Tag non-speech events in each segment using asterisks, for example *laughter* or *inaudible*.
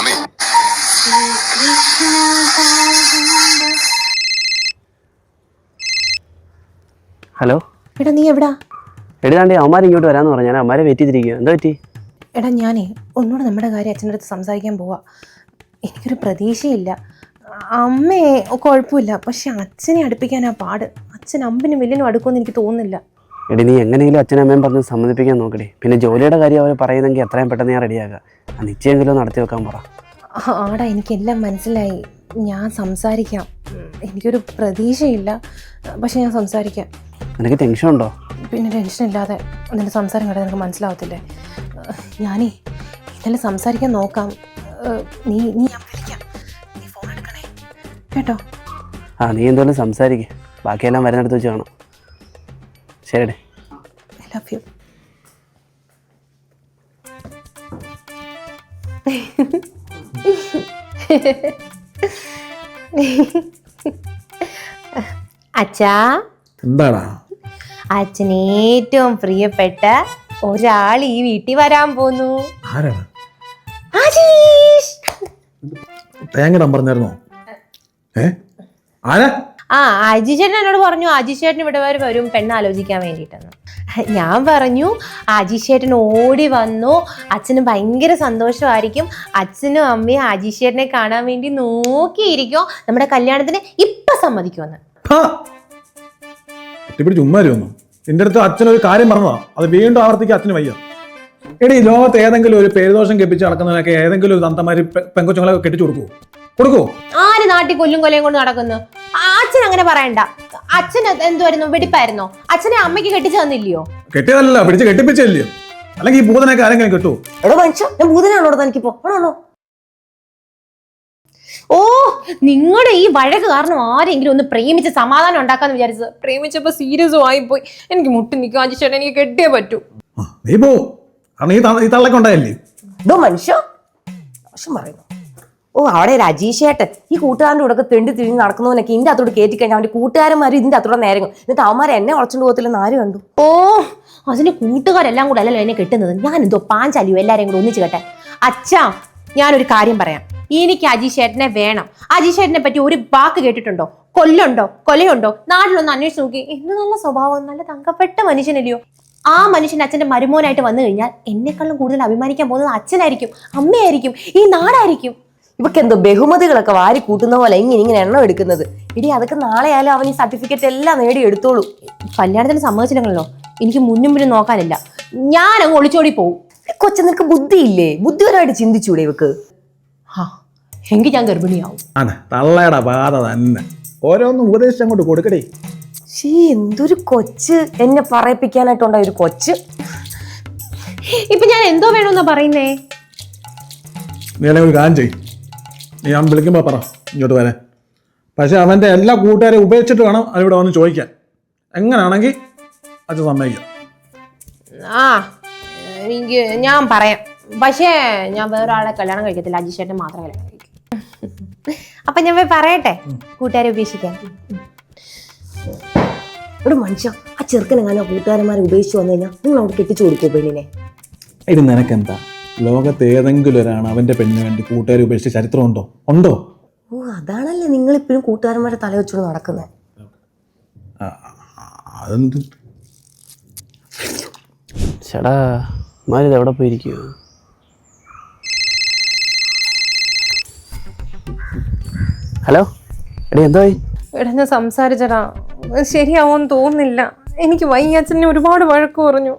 Hello? എടാ നീ എവിടാ? എഴുതാണ്ട് അവന്മാർ ഇങ്ങോട്ട് വരാന്ന് പറഞ്ഞു. ഞാൻ അവന്മാരെ വെയിറ്റ് ചെയ്തിരിക്കുക എന്താ പറ്റി? എടാ ഞാനേ ഒന്നുകൂടെ നമ്മുടെ കാര്യം അച്ഛന്റെ അടുത്ത് സംസാരിക്കാൻ പോവാ. എനിക്കൊരു പ്രതീക്ഷയില്ല. അമ്മയെ കുഴപ്പമില്ല. പക്ഷെ അച്ഛനെ അടുപ്പിക്കാനാ പാട്. അച്ഛൻ അമ്പിനും വില്ലിനും അടുക്കുമെന്ന് എനിക്ക് തോന്നുന്നില്ല. എടി നീ എങ്ങനെയെങ്കിലും അച്ഛനും അമ്മയും പറഞ്ഞ് സമ്മതിപ്പിക്കാൻ നോക്കടി. പിന്നെ ജോലിയുടെ കാര്യം അവർ പറയുന്നെങ്കിൽ എത്രയും പെട്ടെന്ന് ഞാൻ റെഡിയാകാം ആ നിശ്ചയെങ്കിലും നടത്തി വെക്കാൻ പറ. ആടാ എനിക്കെല്ലാം മനസ്സിലായി. ഞാൻ സംസാരിക്കാം. എനിക്കൊരു പ്രതീക്ഷയില്ല. പക്ഷെ ഞാൻ സംസാരിക്കാം. നിനക്ക് ടെൻഷൻ ഉണ്ടോ? പിന്നെ ടെൻഷൻ ഇല്ലാതെ നിന്റെ സംസാരം കേട്ടാൽ നിനക്ക് മനസ്സിലാവത്തില്ലേ? ഞാനേ ഇന്നലെ സംസാരിക്കാൻ നോക്കാം. നീ നീ ഞാൻ വിളിക്കാം. നീ ഫോൺ എടുക്കണേ. കേട്ടോ? ആ നീ എന്തായാലും സംസാരിക്കുക ബാക്കിയെല്ലാം വരുന്നിടത്ത് വെച്ച് കാണാം. ശരിടേ ഐ ലവ് യു അച്ഛാ. എന്താടാ? അച്ഛന് ഏറ്റവും പ്രിയപ്പെട്ട ഒരാൾ ഈ വീട്ടിൽ വരാൻ പോന്നു. ആരാണ്? ആജീഷ്. പറഞ്ഞായിരുന്നോ? ഏ? ആരാ? ആ അജി ചേട്ടൻ എന്നോട് പറഞ്ഞു അജി ചേട്ടൻ ഇവിടെ വരെ വരും പെണ്ണ് ആലോചിക്കാൻ വേണ്ടിയിട്ടെന്ന്. ഞാൻ പറഞ്ഞു അജി ചേട്ടൻ ഓടി വന്നു അച്ഛന് ഭയങ്കര സന്തോഷമായിരിക്കും അച്ഛനും അമ്മയും അജി ചേട്ടനെ കാണാൻ വേണ്ടി നോക്കിയിരിക്കും നമ്മുടെ കല്യാണത്തിന് ഇപ്പൊ സമ്മതിക്കുമെന്ന്. എന്റെ അടുത്ത് അച്ഛനൊരു കാര്യം പറഞ്ഞതാ. അത് വീണ്ടും ആവർത്തിക്കാൻ അച്ഛന് വയ്യ. എടി ലോകത്ത് ഏതെങ്കിലും ഒരു പേരുദോഷം കെപ്പിച്ച് നടക്കുന്നതിനൊക്കെ ഏതെങ്കിലും ഒരു തന്തമാര് പെങ്കൊച്ചുങ്ങളെ കെട്ടിച്ചു കൊടുക്കുവോ? കൊടുക്കുവോ ആര് നാട്ടിൽ കൊല്ലും കൊലയും കൊണ്ട് നടക്കുന്നു? അച്ഛൻ അങ്ങനെ പറയണ്ട. അച്ഛൻ എന്തുവായിരുന്നു? വെടിപ്പായിരുന്നോ? അച്ഛനെ അമ്മയ്ക്ക് കെട്ടിച്ചു തന്നില്ലയോ? കെട്ടിയതല്ല പിടിച്ച് കെട്ടിപ്പിച്ചല്ലേ അല്ലെങ്കിൽ ഈ ഭൂതനൊക്കെ ആരെങ്കിലും കിട്ടുമോ എടോ മനുഷ്യ ഞാൻ ഭൂതനാണോ തനിക്കിപ്പോ? ആണോ ഓ നിങ്ങളുടെ ഈ വഴക്ക് കാരണം ആരെങ്കിലും ഒന്ന് പ്രേമിച്ച് സമാധാനം ഉണ്ടാക്കാന്ന് വിചാരിച്ചത്. പ്രേമിച്ചപ്പോ സീരിയസും ആയിപ്പോയി. എനിക്ക് മുട്ടി നിൽക്കും. അജി ചേട്ടൻ എനിക്ക് കെട്ടിയേ പറ്റൂ. നീ പോ. കാരണം ഈ ത- ഈ ഇതോ മനുഷ്യ പറയുന്നു? ഓ അവിടെ ഒരു ഈ കൂട്ടുകാരന്റെ കൂടെ തെണ്ടി തിരിഞ്ഞ് നടക്കുന്നവനൊക്കെ ഇന്റെ അത്തോട് കയറ്റി കഴിഞ്ഞാൽ അവന്റെ കൂട്ടുകാരന്മാർ ഇതിന്റെ അത്തോടെ നേരം എന്നിട്ട് അവന്മാർ എന്നെ ഉളച്ചോണ്ട് പോകത്തില്ലെന്ന് ആര് കണ്ടു? ഓ അതിന് കൂട്ടുകാരെല്ലാം കൂടെ അല്ലല്ലോ എന്നെ കെട്ടുന്നത്. ഞാൻ എന്തോ പാഞ്ചാലിയോ എല്ലാരെയും കൂടെ ഒന്നിച്ച് കെട്ടെ അച്ഛാ ഞാനൊരു കാര്യം പറയാം. എനിക്ക് അജിഷേട്ടനെ വേണം. അജിഷേട്ടനെ പറ്റി ഒരു വാക്ക് കേട്ടിട്ടുണ്ടോ? കൊല്ലുണ്ടോ? കൊലയുണ്ടോ? നാട്ടിലൊന്ന് അന്വേഷിച്ച് നോക്കി. എന്ത് നല്ല സ്വഭാവം? നല്ല തങ്കപ്പെട്ട മനുഷ്യനല്ലയോ? ആ മനുഷ്യൻ അച്ഛന്റെ മരുമോനായിട്ട് വന്നു കഴിഞ്ഞാൽ എന്നെക്കാളും കൂടുതൽ അഭിമാനിക്കാൻ പോകുന്നത് അച്ഛനായിരിക്കും അമ്മയായിരിക്കും ഈ നാടായിരിക്കും. ഇവക്ക് എന്തോ ബഹുമതികളൊക്കെ വാരി കൂട്ടുന്ന പോലെ ഇങ്ങനെ ഇങ്ങനെ എണ്ണം എടുക്കുന്നത്. ഇടി അതൊക്കെ നാളെ ആയാലും അവൻ ഈ സർട്ടിഫിക്കറ്റ് എല്ലാം നേടി എടുത്തോളൂ. കല്യാണത്തിന് സമ്മതിച്ചില്ലെങ്കിലോ? എനിക്ക് മുന്നും പിന്നും നോക്കാനില്ല. ഞാൻ അങ്ങ് ഒളിച്ചോടി പോവും. കൊച്ചു നിനക്ക് ബുദ്ധിയില്ലേ? ബുദ്ധിപരമായിട്ട് ചിന്തിച്ചൂടെ ഇവക്ക്? ഹാ എങ്കിൽ ഞാൻ ഗർഭിണിയാവും. ആണ്. തള്ളയുടെ ബാധ തന്നെ. ഓരോന്നും ഉപദേശം അങ്ങോട്ട് കൊടുക്കടേ. ശീ എന്തൊരു കൊച്ച് എന്നെ പറയിപ്പിക്കാനായിട്ടുണ്ടായ ഒരു കൊച്ച്. ഇപ്പൊ ഞാൻ എന്തോ വേണമെന്നാ പറയുന്നേ? നീ അല്ലെങ്കിൽ ഒരു കാര്യം ചെയ്യും. ഞാൻ വിളിക്കുമ്പോൾ പറ ഇങ്ങോട്ട് വരാൻ. പക്ഷെ അവന്റെ എല്ലാ കൂട്ടുകാരെയും ഉപേക്ഷിച്ചിട്ട് വേണം അതിവിടെ വന്ന് ചോദിക്കാൻ. എങ്ങനെയാണെങ്കിൽ അച്ഛൻ സമ്മതിക്കാം. ആ എനിക്ക് ഞാൻ പറയാം. പക്ഷേ ഞാൻ വേറെ ആളെ കല്യാണം കഴിക്കത്തില്ല അജിഷേട്ടൻ മാത്രം കല്യാണം കഴിക്കും. അപ്പൊ ഞാൻ പോയി പറയട്ടെ കൂട്ടുകാരെ ഉപേക്ഷിക്കാൻ. ഇവിടെ മനുഷ്യ ആ ചെറുക്കനെങ്ങാനോ കൂട്ടുകാരന്മാരെ ഉപേക്ഷിച്ച് വന്നു കഴിഞ്ഞാൽ നിങ്ങൾ അവിടെ കെട്ടിച്ചു കൊടുക്കുമോ പെണ്ണിനെ? ഇത് നിനക്കെന്താ? ലോകത്ത് ഏതെങ്കിലും ഒരാണ് അവന്റെ പെണ്ണിന് വേണ്ടി കൂട്ടുകാരെ ഉപേക്ഷിച്ച ചരിത്രം ഉണ്ടോ? ഉണ്ടോ? ഓ അതാണല്ലേ നിങ്ങൾ ഇപ്പോഴും കൂട്ടുകാരന്മാരെ തല വെച്ചോണ്ട് നടക്കുന്നത് ആ, അതെന്ത്? ചേടാ മാരിത് എവിടെ പോയിരിക്കുക ഹലോ? എടി എന്തായി? എടാ ഞാൻ സംസാരിച്ചടാ. ശരിയാവോന്ന് തോന്നുന്നില്ല. എനിക്ക് വയ്യാച്ചനെ ഒരുപാട് വഴക്ക് പറഞ്ഞു.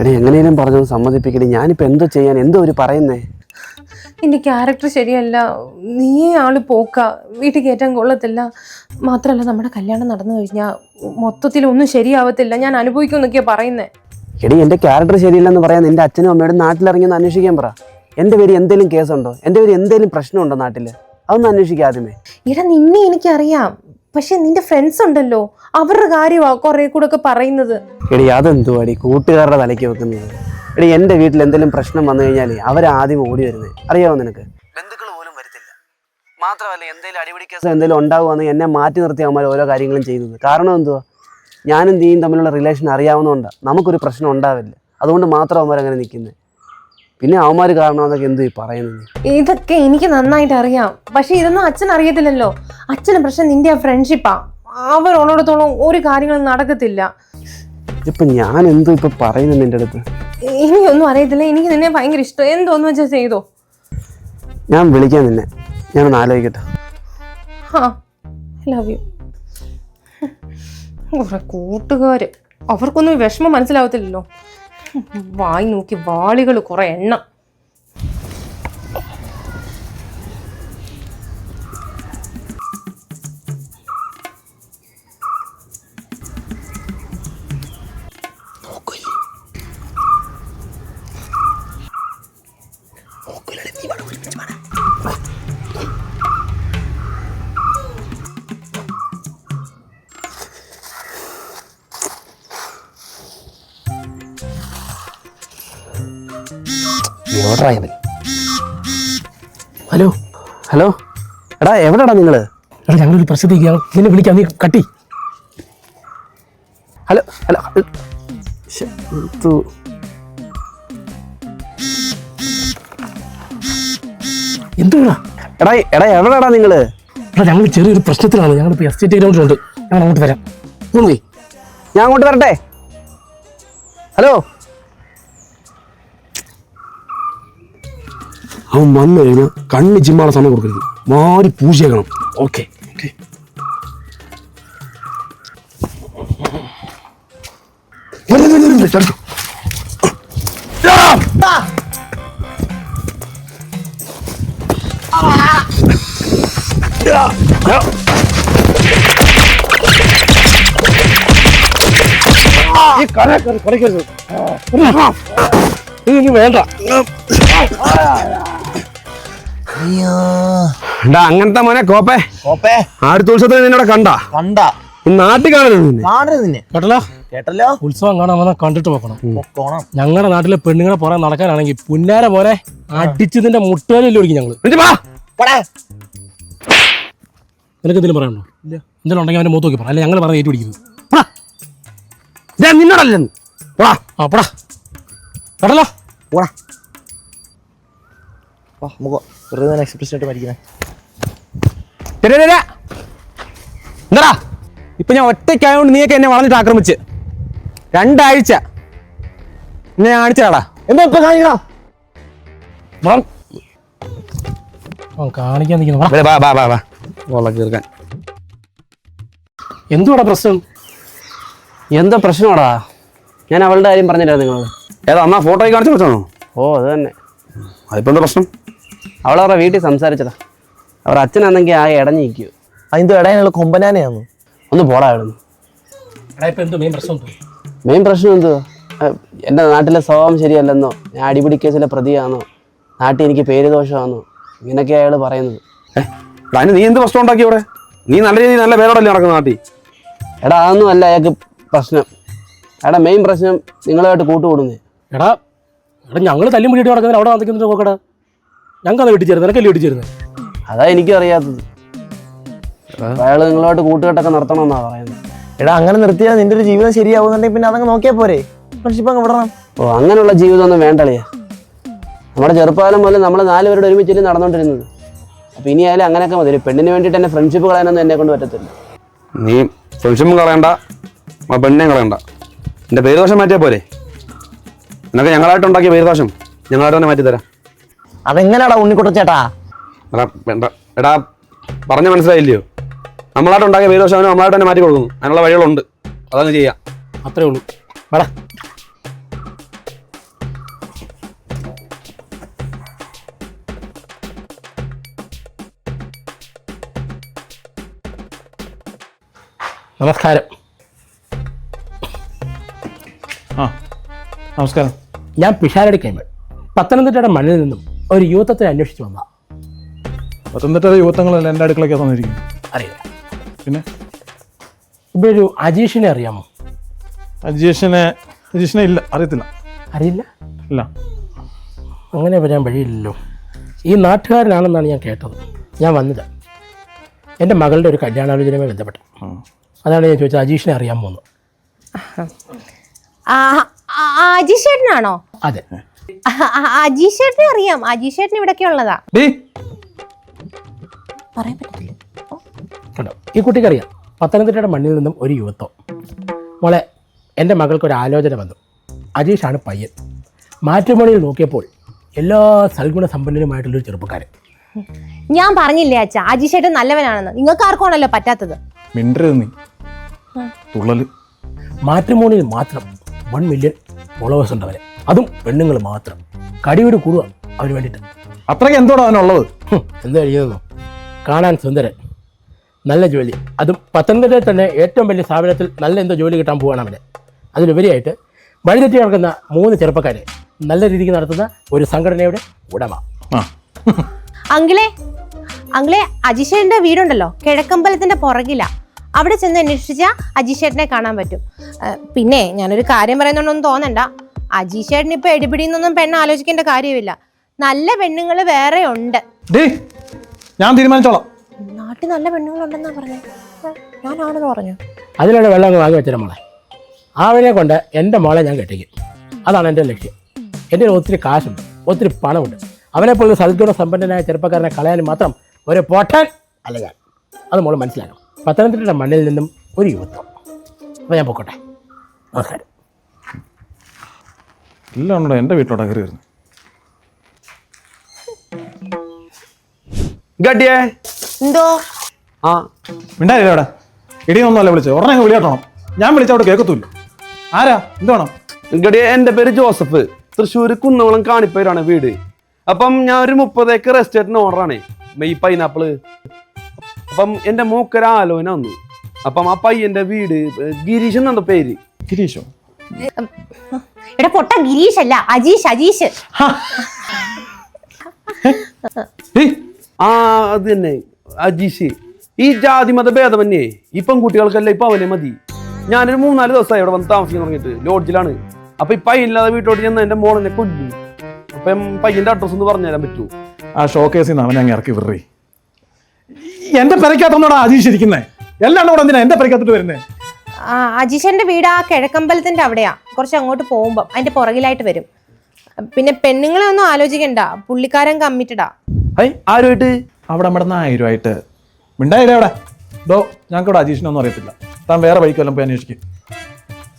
എടി എങ്ങനെയും പറഞ്ഞു സമ്മതിപ്പിക്കണേ ഞാനിപ്പോൾ എന്തോ ചെയ്യാൻ എന്തോ ഒരു പറയുന്നേ? നിന്റെ ക്യാരക്ടർ ശരിയല്ല. നീയേ ആൾ പോക്ക. വീട്ടിൽ കയറ്റാൻ കൊള്ളത്തില്ല. മാത്രമല്ല നമ്മുടെ കല്യാണം നടന്നു കഴിഞ്ഞാൽ മൊത്തത്തിൽ ഒന്നും ശരിയാവത്തില്ല. ഞാൻ അനുഭവിക്കുമെന്നൊക്കെയാ പറയുന്നേ. എടി എന്റെ ക്യാരക്ടർ ശരിയില്ലെന്ന് പറയാൻ എന്റെ അച്ഛനും അമ്മയോടും നാട്ടിലിറങ്ങി ഒന്ന് അന്വേഷിക്കാൻ പറ. എന്റെ പേര് എന്തെങ്കിലും കേസുണ്ടോ? എന്റെ പേര് എന്തെങ്കിലും പ്രശ്നമുണ്ടോ നാട്ടിൽ അതൊന്നും അന്വേഷിക്കാതെ ആദ്യമേ. എടാ നിന്നെ എനിക്കറിയാം. പക്ഷെ നിന്റെ ഫ്രണ്ട്സ് ഉണ്ടല്ലോ. അവരുടെ കാര്യമാ കുറെ കൂടെ ഒക്കെ പറയുന്നത്. എടി അതെന്തോ അടി കൂട്ടുകാരുടെ തലയ്ക്ക് വെക്കുന്നത്. എടി എന്റെ വീട്ടിൽ എന്തെങ്കിലും പ്രശ്നം വന്നു കഴിഞ്ഞാൽ അവരാദ്യം ഓടി വരുന്നത്. അറിയാമോ നിനക്ക്? ബന്ധുക്കൾ പോലും വരത്തില്ല. മാത്രമല്ല എന്തെങ്കിലും അടിപിടി കേസ് എന്തെങ്കിലും ഉണ്ടാവുകയെന്ന് എന്നെ മാറ്റി നിർത്തി അവന്മാർ ഓരോ കാര്യങ്ങളും ചെയ്യുന്നത്. കാരണം എന്തുവാ? ഞാനും നീയും തമ്മിലുള്ള റിലേഷൻ അറിയാവുന്നതുകൊണ്ട്. നമുക്കൊരു പ്രശ്നം ഉണ്ടാവില്ല. അതുകൊണ്ട് മാത്രം അവന്മാർ അങ്ങനെ നിൽക്കുന്നത് പിന്നെ അവന്മാർ കാരണമെന്നൊക്കെ എന്ത് പറയുന്നത്? ഇതൊക്കെ എനിക്ക് നന്നായിട്ട് അറിയാം. പക്ഷെ ഇതൊന്നും അച്ഛൻ അറിയത്തില്ലല്ലോ. അച്ഛന് പ്രശ്നം നിന്റെ ആ ഫ്രണ്ട്ഷിപ്പാ അവരുള്ളിടത്തോളം ഒരു കാര്യങ്ങളും നടക്കത്തില്ല. ഇപ്പൊ ഞാൻ എന്തോ ഇപ്പൊ പറയുന്നു നിന്റെ അടുത്ത്? എനിക്കൊന്നും അറിയത്തില്ല. എനിക്ക് നിന്നെ ഭയങ്കര ഇഷ്ടം. എന്തോന്ന് വെച്ചാ ചെയ്തോ? ഞാൻ വിളിക്കാം നിന്നെ. ഞാനൊന്ന് ആലോചിക്കട്ടെ. ഹാ ലവ് യു കുറെ കൂട്ടുകാര്. അവർക്കൊന്നും വിഷമം മനസ്സിലാവത്തില്ലല്ലോ. വായി നോക്കി വാളികൾ കുറെ എണ്ണം. ഹലോ? ഹലോ? എടാ എവിടെടാ നിങ്ങൾ എടാ ഞങ്ങളൊരു പ്രശ്നത്തേക്ക് നിന്നെ വിളിക്കാം നീ കട്ടി. ഹലോ ഹലോ എന്തുവാ എടാ എടാ എവിടെടാ നിങ്ങൾ എടാ ഞങ്ങൾ ചെറിയൊരു പ്രശ്നത്തിലാണ്. ഞങ്ങളിപ്പോൾ എസ്റ്റേറ്റ് ഗ്രൗണ്ടിലുണ്ട്. ഞങ്ങൾ അങ്ങോട്ട് വരാം. പോയി ഞാൻ അങ്ങോട്ട് വരട്ടെ. ഹലോ? അവൻ വന്നു കഴിഞ്ഞാൽ കണ്ണ് ചിമ്മാളെ സമയം കൊടുക്കരുത്. മാറി പൂജയാക്കണം. ഓക്കെ. ഓക്കെ. ഇനി വേണ്ട. അങ്ങനത്തെ മോനെ കോപ്പേ. കോപ്പേ. ആടുത്ത ഉത്സവത്തിന് നിന്നോടെ കണ്ട? കണ്ട. നാട്ടിൽ കാണരുത് നിന്നെ. കാണരുത് നിന്നെ. കേട്ടല്ലോ? കേട്ടല്ലോ? ഉത്സവം കാണാൻ വന്നാൽ കണ്ടിട്ട് പോക്കണം പൊക്കോണം. ഞങ്ങളുടെ നാട്ടിലെ പെണ്ണുങ്ങളെ പുറകെ നടക്കാനാണെങ്കിൽ പുന്നാര പോലെ അടിച്ചതിന്റെ മുട്ടുകാലില്ല ഒടിക്കും ഞങ്ങൾ നിനക്ക് എന്തെങ്കിലും പറയണോ എന്തെങ്കിലും ഉണ്ടെങ്കിൽ അവന്റെ മൂത്ത് നോക്കി പറ. അല്ലെ ഞങ്ങൾ പറഞ്ഞ ഏറ്റു പിടിക്കുന്നത് നിന്നോടല്ലെന്ന് പോടാ. ആ പോടാ. കേട്ടല്ലോ? പോടാ. നമുക്ക് വെറുതെ എക്സ്പ്രസ് ആയിട്ട് മരിക്കുന്നത് എന്താടാ ഇപ്പൊ ഞാൻ ഒറ്റയ്ക്കായോണ്ട് നീയൊക്കെ എന്നെ വളഞ്ഞിട്ട് ആക്രമിച്ച്. രണ്ടാഴ്ച എന്നെ കാണിച്ചാടാ എന്താ ഇപ്പൊ കാണിക്കണം? കാണിക്കാൻ നിൽക്കുന്നു എന്തുവാടാ പ്രശ്നം? എന്താ പ്രശ്നമാടാ? ഞാൻ അവളുടെ കാര്യം പറഞ്ഞില്ല നിങ്ങളോട്. ഏതാ അന്നാ ഫോട്ടോ കാണിച്ചു വെച്ചാണോ ഓ അത് തന്നെ. അതിപ്പോ എന്താ പ്രശ്നം? അവളവരുടെ വീട്ടിൽ സംസാരിച്ചതാ. അവർ അച്ഛനാണെങ്കിൽ ആകെ ഇടഞ്ഞു നിൽക്കൂ അതിന്റെ ഇടയിലുള്ള കൊമ്പനാനെയാന്ന്. ഒന്ന് പോടാ അവിടുന്ന്. എടാ ഇപ്പൊ എന്ത് മെയിൻ പ്രശ്നം എന്തോ? മെയിൻ പ്രശ്നം എന്തുവാ? ഏഹ്, എന്റെ നാട്ടിലെ സ്വഭാവം ശരിയല്ലെന്നോ? ഞാൻ അടിപിടി കേസിലെ പ്രതിയാണോ നാട്ടിൽ എനിക്ക് പേര് ദോഷമാണോ ഇങ്ങനെയൊക്കെ അയാൾ പറയുന്നത്. ഏ എടാ, അതിന് നീ എന്ത് പ്രശ്നം ഉണ്ടാക്കി ഇവിടെ നീ നല്ല രീതിയിൽ നല്ല പേരോടല്ലേ നടക്കുന്ന നാട്ടിൽ? എടാ അതൊന്നും അല്ല അയാൾക്ക് പ്രശ്നം. എടാ മെയിൻ പ്രശ്നം നിങ്ങളുമായിട്ട് കൂട്ടുകൂടുന്നേ. എടാ എടാ ഞങ്ങൾ തല്ലും പിടിയിട്ട് നടക്കുന്നതിന് അവിടെ വന്നിട്ട് നോക്കടാ. ഞങ്ങൾക്ക് അത് വെട്ടിച്ചേരുന്നത് നിനക്കല്ലേ വെട്ടിച്ചേരുന്നത് അതാ എനിക്കും അറിയാത്തത് അയാൾ നിങ്ങളുമായിട്ട് കൂട്ടുകെട്ടൊക്കെ നടത്തണമെന്നാ പറയുന്നത്. എടാ അങ്ങനെ നിർത്തിയാൽ നിന്റെ ഒരു ജീവിതം ശരിയാവുന്നുണ്ടെങ്കിൽ പിന്നെ അതങ്ങ് നോക്കിയാൽ പോരെ. ഫ്രണ്ട്ഷിപ്പ് അങ്ങ് വിടണം. ഓ അങ്ങനെയുള്ള ജീവിതമൊന്നും വേണ്ടളിയാ നമ്മുടെ ചെറുപ്പകാലം മുതൽ നമ്മൾ നാലുപേരുടെ ഒരുമിച്ചിട്ട് നടന്നുകൊണ്ടിരുന്നത് അപ്പൊ ഇനി ആയാലും അങ്ങനെയൊക്കെ മതി. പെണ്ണിന് വേണ്ടിയിട്ട് എന്നെ ഫ്രണ്ട്ഷിപ്പ് കളയാനൊന്നും എന്നെ കൊണ്ട് പറ്റത്തില്ല. നീ ഫ്രണ്ട്ഷിപ്പ് കളയണ്ട. ആ പെണ്ണിനെയും കളയണ്ട. പേര് ദോഷം മാറ്റിയാൽ പോരെ. നിനക്ക് ഞങ്ങളായിട്ട് ഉണ്ടാക്കിയ പേര് ദോഷം ഞങ്ങളായിട്ട് തന്നെ മാറ്റിത്തരാം. അതെങ്ങനെയാടാ ഉണ്ണിക്കുട്ട ചേട്ടാ എടാ വേണ്ട. എടാ പറഞ്ഞ മനസ്സിലായില്ലയോ? നമ്മളായിട്ട് ഉണ്ടാക്കിയ പേരുദോഷം അവന് നമ്മളായിട്ട് തന്നെ മാറ്റി കൊടുക്കുന്നു. അതിനുള്ള വഴികളുണ്ട്. അതങ്ങ് ചെയ്യാം. അത്രേ ഉള്ളൂ. വേടാ. നമസ്കാരം. ആ നമസ്കാരം. ഞാൻ പിഷാരടി കൈമൾ. പത്തനംതിട്ടയുടെ മണ്ണിൽ നിന്നും ഒരു യൂത്തത്തെ അന്വേഷിച്ച് വന്ന പത്തനംതിട്ട യുവത്വങ്ങളെല്ലാം എന്റെ അടുക്കളയ്ക്ക് തന്നിരിക്കുന്നു അറിയില്ല. പിന്നെ? ഇവിടെ ഒരു അജീഷിനെ അറിയാമോ? അജീഷിനെ അജീഷിനെ ഇല്ല അറിയത്തില്ല. അറിയില്ല? ഇല്ല. അങ്ങനെ വരാൻ വഴിയില്ലല്ലോ. ഈ നാട്ടുകാരനാണെന്നാണ് ഞാൻ കേട്ടത്. ഞാൻ വന്നത് എന്റെ മകളുടെ ഒരു കല്യാണാലോചനയുമായി ബന്ധപ്പെട്ട്. അതാണ് ഞാൻ ചോദിച്ചത് അജീഷിനെ അറിയാൻ പോകുന്നു അജീഷ് ചേട്ടനാണോ അതെ. അ- ചേട്ടനെ അറിയാം. അജീഷ് ചേട്ടൻ ഇവിടൊക്കെ ഉള്ളതാ. പറയാൻ പറ്റത്തില്ല. കണ്ടോ ഈ കുട്ടിക്കറിയാം പത്തനംതിട്ടയുടെ മണ്ണിൽ നിന്നും ഒരു യുവത്വം. മോളെ എന്റെ മകൾക്ക് ഒരു ആലോചന വന്നു. അജീഷാണ് പയ്യൻ. മാറ്റുമണിയിൽ നോക്കിയപ്പോൾ എല്ലാ സൽഗുണ സമ്പന്നരുമായിട്ടുള്ളൊരു ചെറുപ്പക്കാരൻ. ഞാൻ പറഞ്ഞില്ലേ അച്ഛാ അജീഷേട്ടൻ നല്ലവനാണെന്ന്. നിങ്ങൾക്ക് ആർക്കാണല്ലോ പറ്റാത്തത്. മിണ്ടരുത് നീ. തുള്ളൽ. മാട്രിമോണിയിൽ മാത്രം വൺ മില്യൺ ഫോളോവേഴ്സ് ഉണ്ട് അവന് അതും പെണ്ണുങ്ങൾ മാത്രം. കടിയോട് കൂടുക അവന് വേണ്ടിയിട്ട്. അത്രയ്ക്ക് എന്തോടാ അവനുള്ളത്? എന്താ കഴിയുന്നു കാണാൻ സുന്ദരൻ. നല്ല ജോലി. അതും പത്തനംതിട്ടയിൽ തന്നെ ഏറ്റവും വലിയ സ്ഥാപനത്തിൽ നല്ല എന്തോ ജോലി കിട്ടാൻ പോവാണ് അവന്. അതിലുപരിയായിട്ട് വഴിതെറ്റി നടക്കുന്ന മൂന്ന് ചെറുപ്പക്കാരെ നല്ല രീതിക്ക് നടത്തുന്ന ഒരു സംഘടനയുടെ ഉടമ. ആ. അങ്കിളെ അജിഷേന്റെ വീടുണ്ടല്ലോ. കിഴക്കമ്പലത്തിന്റെ പുറകിലാ. അവിടെ ചെന്ന് അന്വേഷിച്ചാൽ അജിഷേട്ടനെ കാണാൻ പറ്റും. പിന്നെ ഞാനൊരു കാര്യം പറയുന്നുണ്ടോന്ന് തോന്നണ്ട. അജീഷേട്ടൻ ഇപ്പൊ എടിപിടിന്നൊന്നും പെണ്ണ് ആലോചിക്കേണ്ട കാര്യമില്ല. നല്ല പെണ്ണുങ്ങൾ വേറെ ഉണ്ട്. ഞാൻ തീരുമാനിച്ചോളാം. നാട്ടിൽ നല്ല പെണ്ണുങ്ങളുണ്ടെന്നാ പറഞ്ഞത് ഞാനാണെന്ന് പറഞ്ഞു? അതിലൂടെ വെള്ളം വാങ്ങി വെച്ചിട്ട് മോളെ. അവനെ കൊണ്ട് എന്റെ മോളെ ഞാൻ കെട്ടിക്കും. അതാണ് എന്റെ ലക്ഷ്യം. എന്റെ ഒത്തിരി കാശുണ്ട് ഒത്തിരി പണമുണ്ട്. അവനെപ്പോലുള്ള സദ്ഗുണ സമ്പന്നനായ ചെറുപ്പക്കാരനെ കളയാൻ മാത്രം ഒരു പോട്ടൻ അല്ല ഞാൻ. അത് മോൾ മനസ്സിലാക്കണം. പത്തനംതിട്ടയുടെ മണ്ണിൽ നിന്നും ഒരു യുവത്വം. അപ്പോൾ ഞാൻ പൊക്കോട്ടെ. നമസ്കാരം. എല്ലാം ഉണ്ടോ എന്റെ വീട്ടിലോട്ടാ കയറി വരുന്നു. ഗഡിയേ എന്തോ? ആ മിണ്ടായില്ല അവിടെ? ഇടിയൊന്നുമല്ല വിളിച്ചത്. ഉടനെ അങ്ങ് വിളിയാട്ടണം. ഞാൻ വിളിച്ച അവിടെ കേൾക്കത്തൂല്ല ആരാ? എന്ത് വേണം? ഗഡിയെ എന്റെ പേര് ജോസഫ്. തൃശ്ശൂർ കുന്നകുളം കാണിപ്പേരാണ് വീട്. അപ്പം ഞാൻ ഒരു മുപ്പത് ഏക്കർ എസ്റ്റേറ്റിന് ഓണറാണേ. ഈ പൈനാപ്പിൾ. അപ്പം എന്റെ മൂക്കൊരാലോചന വന്നു. അപ്പം ആ പയ്യന്റെ വീട് ഗിരീഷ് എന്നാണ് പേര്. ഗിരീഷോ? എടാ പൊട്ട ഗിരീഷ് അല്ല അജീഷ്. അജീഷ് ആ അത് തന്നെ. അജീഷ് ഈ ജാതി മത ഭേദമന്യേ ഈ പെൺകുട്ടികൾക്കല്ല ഇപ്പൊ അവനെ മതി. ഞാനൊരു മൂന്നാൽ ദിവസമായി ഇവിടെ വന്ന് താമസിക്കാൻ തുടങ്ങിയിട്ട് ലോഡ്ജിലാണ്. അപ്പൊ ഈ പയ്യനില്ലാതെ വീട്ടിലോട്ട് ചെന്ന് എന്റെ മോളെന്നെ കൊല്ലു. അപ്പൊ പയ്യന്റെ അഡ്രസ് ഒന്ന് പറഞ്ഞു തരാൻ പറ്റുമോ ആ ഷോക്കേസിൽ നിന്ന് അവനെ അങ്ങ് ഇറക്കി വിറി എന്റെ പെരക്കകത്തൊന്നോടാ അജീഷ് ഇരിക്കുന്നേ. എല്ലാം കൂടെ എന്തിനാ എന്റെ പെരക്കകത്തോട്ട് വരുന്നേ? അജീഷന്റെ വീട് ആ കിഴക്കമ്പലത്തിന്റെ അവിടെയാ. കുറച്ച് അങ്ങോട്ട് പോകുമ്പം അതിന്റെ പുറകിലായിട്ട് വരും. പിന്നെ പെണ്ണുങ്ങളെ ഒന്നും ആലോചിക്കണ്ട. പുള്ളിക്കാരൻ കമ്മിറ്റഡാ ഹൈ ആരുമായിട്ട്? അവിടെ നമ്മുടെ നായരുമായിട്ട്. മിണ്ടായില്ല അവിടെ? ഇതോ ഞങ്ങൾക്ക് ഇവിടെ അജീഷിനൊന്നും അറിയത്തില്ല. താൻ വേറെ വഴിക്ക് വല്ലതും പോയി അന്വേഷിക്കും.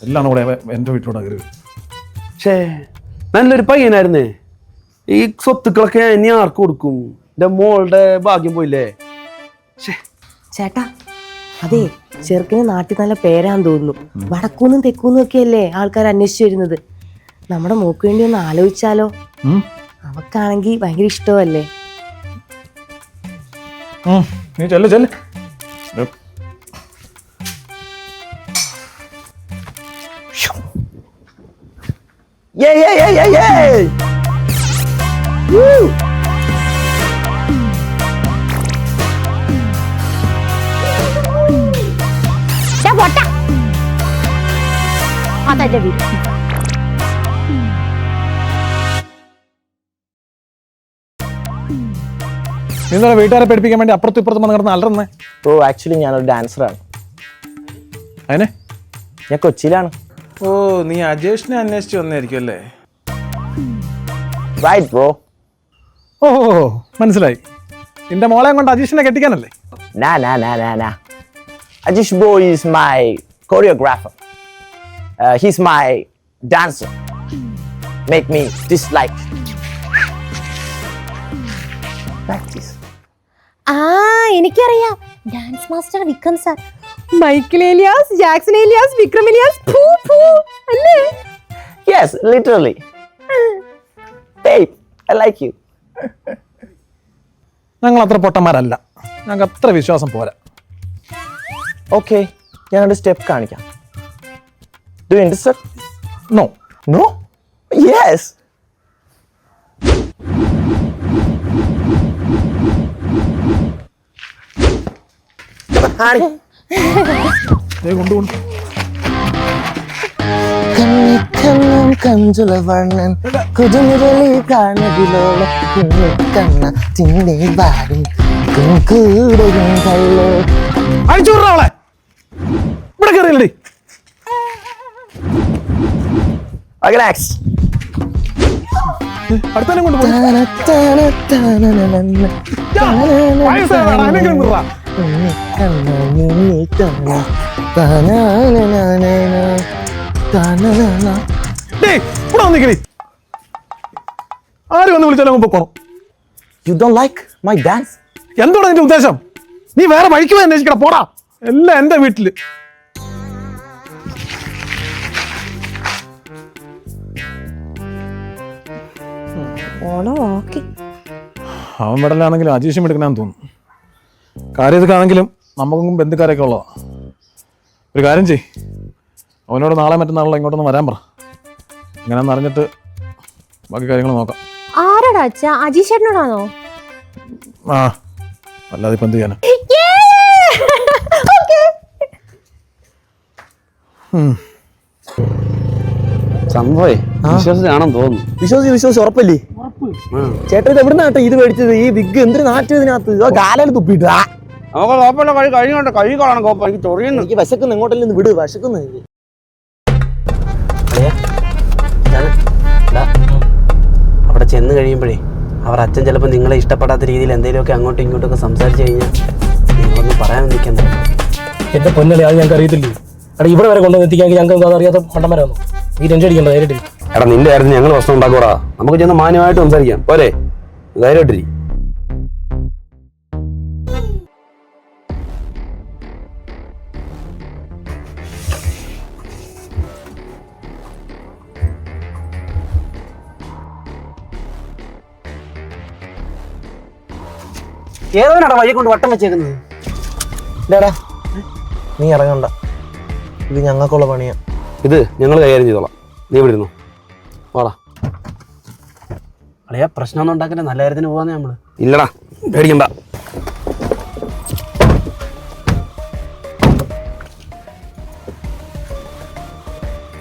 എല്ലാം കൂടെ എന്റെ വീട്ടിലൂടെ കയറി വരും. ഷേ നല്ലൊരു പയ്യനായിരുന്നേ. ഈ സ്വത്തുക്കളൊക്കെ ഇനി ആർക്ക് കൊടുക്കും? എന്റെ മോളുടെ ഭാഗ്യം പോയില്ലേ? ചേട്ടാ അതെ ചെറുക്കിന് നാട്ടിൽ നല്ല പേരാന്ന് തോന്നുന്നു വടക്കൂന്നും തെക്കൂന്നും ഒക്കെ അല്ലേ ആൾക്കാർ അന്വേഷിച്ചു വരുന്നത് നമ്മുടെ മോക്ക് വേണ്ടി ഒന്ന് ആലോചിച്ചാലോ. അവക്കാണെങ്കിൽ ഭയങ്കര ഇഷ്ടമല്ലേ നീ ചെല്ല് ചെല്ല് yeah, yeah, yeah, yeah. Woo! പൊട്ട. അതെന്റെ വീട്. നീ എന്താ വീട്ടുകാരെ പഠിപ്പിക്കാൻ വേണ്ടി അപ്പുറത്തും ഇപ്പുറത്തും വന്ന് കിടന്ന് അലറുന്നേ? ഓ ആക്ച്വലി ഞാനൊരു ഡാൻസറാണ് അതിനെ ഞാൻ കൊച്ചിയിലാണ്. ഓ നീ അജേഷിനെ അന്വേഷിച്ച് വന്നായിരിക്കും അല്ലേ? റൈറ്റ് ബ്രോ ഓ മനസ്സിലായി. നിന്റെ മോളെ കൊണ്ട് അജീഷിനെ കെട്ടിക്കാനല്ലേ? നാ നാ നാ നാ nah. Ajish Bro is my choreographer. Uh, he's my dancer. Make me dislike. Practice. ആ എനിക്കറിയാം dance master Vikram sir Michael alias Jackson alias Vikram alias ഫൂ, ഫൂ. അല്ലേ Yes, literally. Babe, I like you. ഞങ്ങൾ അത്ര പൊട്ടന്മാരല്ല ഞങ്ങൾക്ക് അത്ര വിശ്വാസം പോരാ Okay, ഞാനൊരു സ്റ്റെപ്പ് കാണിക്കാം. Do interested no no yes കണ്ണിക്കണ്ണും കഞ്ചുല വർണൻ കുതുമുരളി കാണതിലോളം കുഞ്ഞു കണ്ണ തിന്നെ വാരും കൂടെയും കള്ളോ. അഴിച്ചു വിടറ അവളെ കയറിയല്ലേ Relax. അടുത്തന്നെ കൊണ്ട് പോകും ഇവിടെ വന്നിക്കടി. ആര് വന്ന് വിളിച്ചാലും പൊക്കോണം you don't like my dance എന്താണ് നിന്റെ ഉദ്ദേശം? നീ വേറെ വഴിക്ക് പോയി അന്വേഷിക്കണം പോടാ. എല്ലാം എന്റെ വീട്ടിൽ. ഓണോ ഓക്കെ. അവൻ വിടലാണെങ്കിലും അജീഷും എടുക്കണമെന്ന് തോന്നുന്നു. കാര്യത്തിലാണെങ്കിലും നമുക്കും ബന്ധുക്കാരൊക്കെ ഉള്ളതാ. ഒരു കാര്യം ചെയ് അവനോട് നാളെ മറ്റന്നാളെ ഇങ്ങോട്ടൊന്ന് വരാൻ പറ. ഇങ്ങനെയെന്ന് അറിഞ്ഞിട്ട് ബാക്കി കാര്യങ്ങൾ നോക്കാം. ആരോടാ അച്ഛാ? അജീഷ് ചേട്ടനോടാണോ ആ അല്ലാതെ ഇപ്പം എന്ത് ചെയ്യാനാ? സംഭവേ തോന്നുന്നു. വിശ്വസിച്ച് വിശ്വസിച്ച് ഉറപ്പല്ലേ? ചേട്ടൻ ഇത് എവിടെ നാട്ടെ ഇത് മേടിച്ചത്? ഈ വിഗ് എന്തിനു നാറ്റം ഇതിനകത്ത്? കാലയിൽ തുപ്പിട്ട് നമുക്ക് കോപ്പല്ല കഴി കഴിഞ്ഞോട്ടെ കൈ കാണണം കോപ്പ. എനിക്ക് ചൊറിയുന്നു. എനിക്ക് വിശക്കുന്നു ഇങ്ങോട്ടല്ലേ ഒന്ന് വിട് വിശക്കുന്നു എനിക്ക്. അവിടെ ചെന്ന് കഴിയുമ്പോഴേ അവർ അച്ഛൻ ചിലപ്പോൾ നിങ്ങളെ ഇഷ്ടപ്പെടാത്ത രീതിയിൽ എന്തെങ്കിലുമൊക്കെ അങ്ങോട്ടും ഇങ്ങോട്ടും ഒക്കെ സംസാരിച്ചു കഴിഞ്ഞാൽ നിങ്ങളൊന്നും പറയാൻ നിൽക്കാൻ എന്റെ പൊന്നലെ അത് ഞങ്ങൾക്ക് അറിയത്തില്ലേ അവിടെ ഇവിടെ വരെ കൊണ്ടുവന്ന് എത്തിക്കാമെങ്കിൽ ഞങ്ങൾക്ക് അത് അറിയാത്ത മണ്ടന്മാരാണോ നീ ടെൻഷൻ അടിക്കണ്ട നേരിട്ട്. എടാ നിന്റെ കാര്യത്തിൽ ഞങ്ങൾ പ്രശ്നം ഉണ്ടാക്കൂടാ നമുക്ക് ചെന്ന് മാന്യമായിട്ട് സംസാരിക്കാം. പോരെ. ധൈര്യമായിട്ടിരി. ഏതോനാടാ വഴി കൊണ്ട് വട്ടം വെച്ചേക്കുന്നത്? ഇല്ലടാ. നീ ഇറങ്ങണ്ട. ഇത് ഞങ്ങൾക്കുള്ള പണിയാ. ഇത് ഞങ്ങൾ കൈകാര്യം ചെയ്തോളാം. നീ ഇവിടെ ഇരുന്നു. വാടാ അളിയാ പ്രശ്നമൊന്നും ഉണ്ടാക്കണ്ട. നല്ല കാര്യത്തിന് പോകാന്നേ നമ്മൾ. ഇല്ലടാ പേടിക്കണ്ട.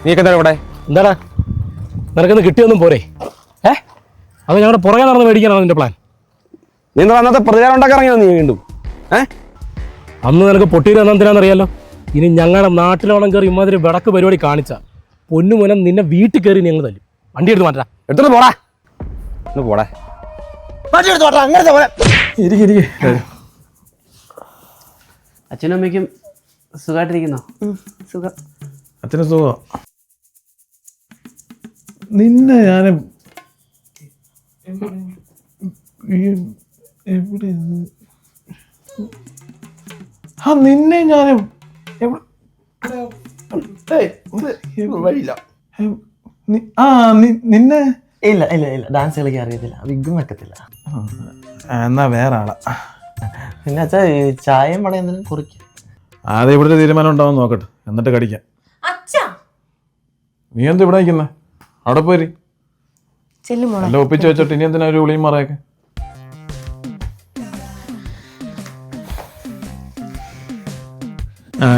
നീ എന്താ ഇവിടെ? എന്താടാ? നിനക്കൊന്ന് കിട്ടിയൊന്നും പോരെ. ഏ? അത് ഞങ്ങളുടെ പുറകെ നടന്ന് മേടിക്കാനാണ് നിന്റെ പ്ലാൻ നീ എന്താ അന്നത്തെ പ്രതികാരം ഉണ്ടാക്കാൻ ഇറങ്ങിയോ നീ വീണ്ടും. ഏ? അന്ന് നിനക്ക് പൊട്ടിയിൽ എന്തിനാണെന്നറിയാലോ ഇനി ഞങ്ങളുടെ നാട്ടിലോണം കയറി ഇമാതിരി വിടക്ക് പരിപാടി കാണിച്ച പൊന്നുമുനം നിന്നെ വീട്ടിൽ കയറി ഞങ്ങൾ തല്ലും. വണ്ടി എടുത്ത് മാറ്റാ. എടുത്തോണ്ട് പോടാ. ഒന്ന് പോടാ. വണ്ടി എടുത്ത് മാറ്റാ. അങ്ങനത്തെ പോലെ. ഇരിക്കും ഇരിക്കും. അച്ഛനും അമ്മയ്ക്കും സുഖമായിട്ടിരിക്കുന്നോ സുഖം. അച്ഛന് സുഖം. നിന്നെ ഞാൻ എവിടെ? ആ നിന്നെ ഞാൻ എവിടെ വഴിയില്ല. ആ നിന്നെ? ഇല്ല ഇല്ല ഇല്ല. ഡാൻസ് കളിക്കാൻ അറിയത്തില്ല. വിഗും വെക്കത്തില്ല. എന്നാ വേറെ ആളാ. പിന്നെ അച്ഛാ ഈ ചായയും പടം എന്തെങ്കിലും കുറിക്കും ആദ്യം ഇവിടുത്തെ തീരുമാനം ഉണ്ടാവും നോക്കട്ടെ. എന്നിട്ട് കടിക്കാം. അച്ഛാ! നീ എന്ത് ഇവിടെ നിൽക്കുന്ന? അവിടെ പോരി ചെല്ലുമോളെ എല്ലാം ഒപ്പിച്ച് വെച്ചിട്ട് ഇനി എന്തിനാ ഒരു വിളിയും മറയൊക്കെ?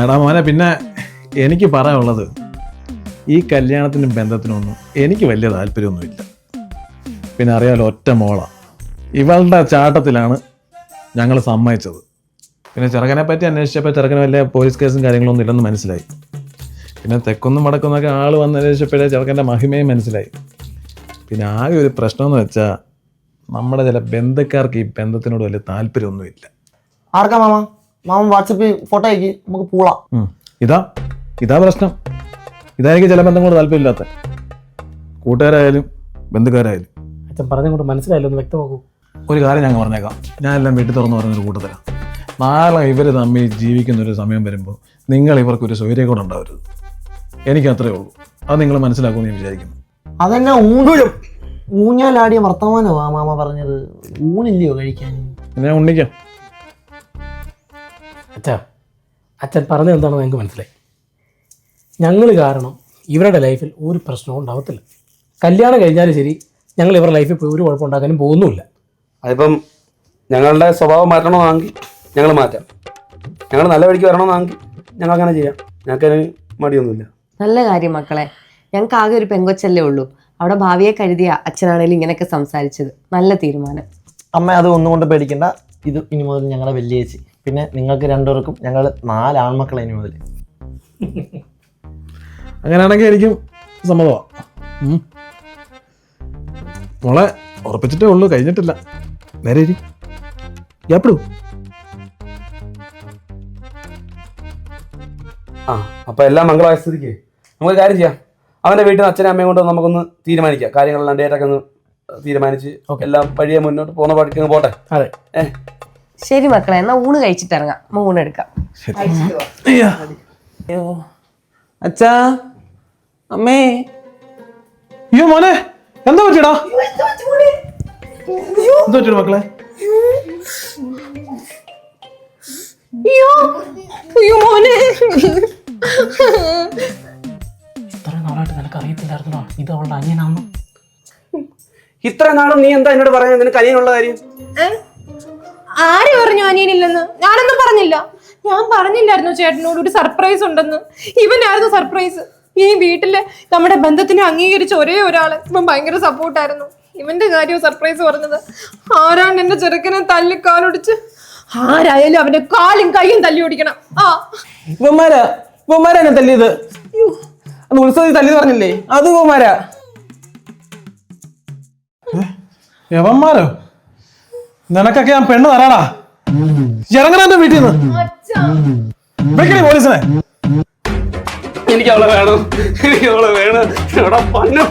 എടാ മോനെ പിന്നെ എനിക്ക് പറയാനുള്ളത് ഈ കല്യാണത്തിനും ബന്ധത്തിനൊന്നും എനിക്ക് വലിയ താല്പര്യമൊന്നുമില്ല. പിന്നെ അറിയാലോ ഒറ്റ മോള. ഇവളുടെ ചാട്ടത്തിലാണ് ഞങ്ങൾ സമ്മതിച്ചത്. പിന്നെ ചെറുക്കനെ പറ്റി അന്വേഷിച്ചപ്പോൾ ചെറുക്കന് വലിയ പോലീസ് കേസും കാര്യങ്ങളൊന്നും ഇല്ലെന്ന് മനസ്സിലായി. പിന്നെ തെക്കൊന്നും വടക്കൊന്നൊക്കെ ആൾ വന്ന് അന്വേഷിച്ചപ്പോഴേ ചെറുക്കന്റെ മഹിമയും മനസ്സിലായി. പിന്നെ ആകെ ഒരു പ്രശ്നമെന്ന് വെച്ചാൽ നമ്മുടെ ചില ബന്ധുക്കാർക്ക് ഈ ബന്ധത്തിനോട് വലിയ താല്പര്യമൊന്നുമില്ല. ആർക്കാ മാമ? മാമ വാട്സപ്പിൽ ഫോട്ടോ അയക്കി നമുക്ക് പോളാം. ഇതാ ഇതാ പ്രശ്നം. ഇതായിരിക്കും ചില ബന്ധങ്ങളോട് താല്പര്യമില്ലാത്ത. കൂട്ടുകാരായാലും ബന്ധുക്കാരായാലും. അച്ഛൻ പറഞ്ഞുകൊണ്ട് മനസ്സിലായല്ലോ ഒന്ന് വ്യക്തമാക്കൂ. ഒരു കാര്യം ഞങ്ങൾ പറഞ്ഞേക്കാം. ഞാൻ എല്ലാം വീട്ടിൽ തുറന്ന് പറഞ്ഞൊരു കൂട്ടത്തിലാണ് നാളെ ഇവർ തമ്മിൽ ജീവിക്കുന്ന ഒരു സമയം വരുമ്പോൾ നിങ്ങൾ ഇവർക്കൊരു സൗകര്യം ഉണ്ടാവരുത്. എനിക്ക് അത്രേ ഉള്ളൂ. അത് നിങ്ങൾ മനസ്സിലാക്കുമെന്ന് ഞാൻ വിചാരിക്കുന്നു. അതെന്നെ ഊണ്ടും ഊഞ്ഞാലാടിയ വർത്തമാനമാ മാമ പറഞ്ഞത്. ഊണില്ലയോ കഴിക്കാൻ? ഞാൻ ഉണ്ണിക്കാം. അച്ഛാ അച്ഛൻ പറഞ്ഞത് എന്താണെന്ന് ഞങ്ങൾക്ക് മനസ്സിലായി. ഞങ്ങൾ കാരണം ഇവരുടെ ലൈഫിൽ ഒരു പ്രശ്നവും ഉണ്ടാവത്തില്ല. കല്യാണം കഴിഞ്ഞാലും ശരി ഞങ്ങൾ ഇവരുടെ ലൈഫിൽ പോയി ഒരു കുഴപ്പം ഉണ്ടാക്കാനും പോകുന്നുമില്ല. അതിപ്പം ഞങ്ങളുടെ സ്വഭാവം മാറ്റണമെന്നാണെങ്കിൽ ഞങ്ങൾ മാറ്റാം. ഞങ്ങൾ നല്ല വഴിക്ക് വരണമെന്നാണെങ്കിൽ ഞങ്ങൾ അങ്ങനെ ചെയ്യാം. ഞങ്ങൾക്ക് അതിന് മടിയൊന്നുമില്ല. നല്ല കാര്യം മക്കളെ ഞങ്ങൾക്ക് ആകെ ഒരു പെങ്കൊച്ചല്ലേ ഉള്ളൂ. അവിടെ ഭാവിയെ കരുതിയ അച്ഛനാണെങ്കിലും ഇങ്ങനെയൊക്കെ സംസാരിച്ചത്. നല്ല തീരുമാനം. അമ്മ അത് ഒന്നുകൊണ്ട് പേടിക്കേണ്ട പേടിക്കണ്ട. ഇത് ഇനി മുതൽ ഞങ്ങളുടെ വലിയ ചേച്ചി. പിന്നെ നിങ്ങൾക്ക് രണ്ടുപേർക്കും ഞങ്ങൾ നാല് ആൺമക്കളെ ഇനി മുതൽ. *laughs* അങ്ങനെയാണെങ്കിൽ എനിക്ക് സമ്മതമാണ് മോളെ ഉറപ്പിച്ചിട്ടേ ഉള്ളൂ കഴിഞ്ഞിട്ടില്ല. നേരെ ഇരി. എപ്പോഴും ആ അപ്പൊ എല്ലാം മംഗളമായ സ്ഥിതിക്ക് നമുക്ക് കാര്യം ചെയ്യാം. അവന്റെ വീട്ടിൽ നിന്ന് അച്ഛനും അമ്മയും കൊണ്ട് നമുക്കൊന്ന് തീരുമാനിക്കാം. കാര്യങ്ങളെല്ലാം ഡേറ്റൊക്കെ ഒന്ന് തീരുമാനിച്ച് എല്ലാം പഴയ മുന്നോട്ട് പോകുന്ന പാടിക്ക് അങ്ങ് പോട്ടെ? അതെ. ശരി മക്കളെ എന്നാ ഊണ് കഴിച്ചിട്ട് ഇറങ്ങാം. ഊണ് എടുക്കാം. അച്ഛാ അമ്മേ. അയ്യോ മോനെ എന്താ പറ്റിയടാ? എന്താ പറ്റിയ മക്കളെ? അയ്യോ. അയ്യോ മോനെ. ഇത്ര നാളായിട്ട് നിനക്ക് അറിയത്തില്ലായിരുന്നോ ഇത് അവളുടെ അനിയനാണെന്ന് ഇത്ര നാളും നീ എന്താ എന്നോട് പറയാൻ നിനക്ക് അനിയനുള്ള കാര്യം? ആര് പറഞ്ഞു അനിയനില്ലെന്ന്? ഞാനൊന്നും പറഞ്ഞില്ല. ഞാൻ പറഞ്ഞില്ലായിരുന്നു ചേട്ടനോട് ഒരു സർപ്രൈസ് ഉണ്ടെന്ന്. ഇവനായിരുന്നു സർപ്രൈസ് ഈ വീട്ടിലെ നമ്മുടെ ബന്ധത്തിനെ അംഗീകരിച്ച ഒരേ ഒരാൾ ഇവൻ ഭയങ്കര സപ്പോർട്ടായിരുന്നു ഇവന്റെ കാര്യവും സർപ്രൈസ് പറഞ്ഞത്. ആരാണ് എന്റെ ചെറുക്കനെ തല്ലി കാലൊടിച്ച്? ആരായാലും അവന്റെ കാലും കൈയും തല്ലി ഓടിക്കണം. ആ. ഇവന്മാരാ? ഇവന്മാരാ എന്നെ തല്ലിയത് അന്ന് ഉത്സവത്തിൽ തല്ലി പറഞ്ഞില്ലേ? അത് ഇവന്മാരാ? യവന്മാരോ? നിനക്കൊക്കെ ഞാൻ പെണ്ണ് തരാടാ. ഇറങ്ങണ എന്റെ വീട്ടിൽ നിന്ന് വെക്കണേ പോലീസിനെ. എനിക്ക് അവളെ വേണം. എനിക്ക് അവളെ വേണം. എടാ പന്നു.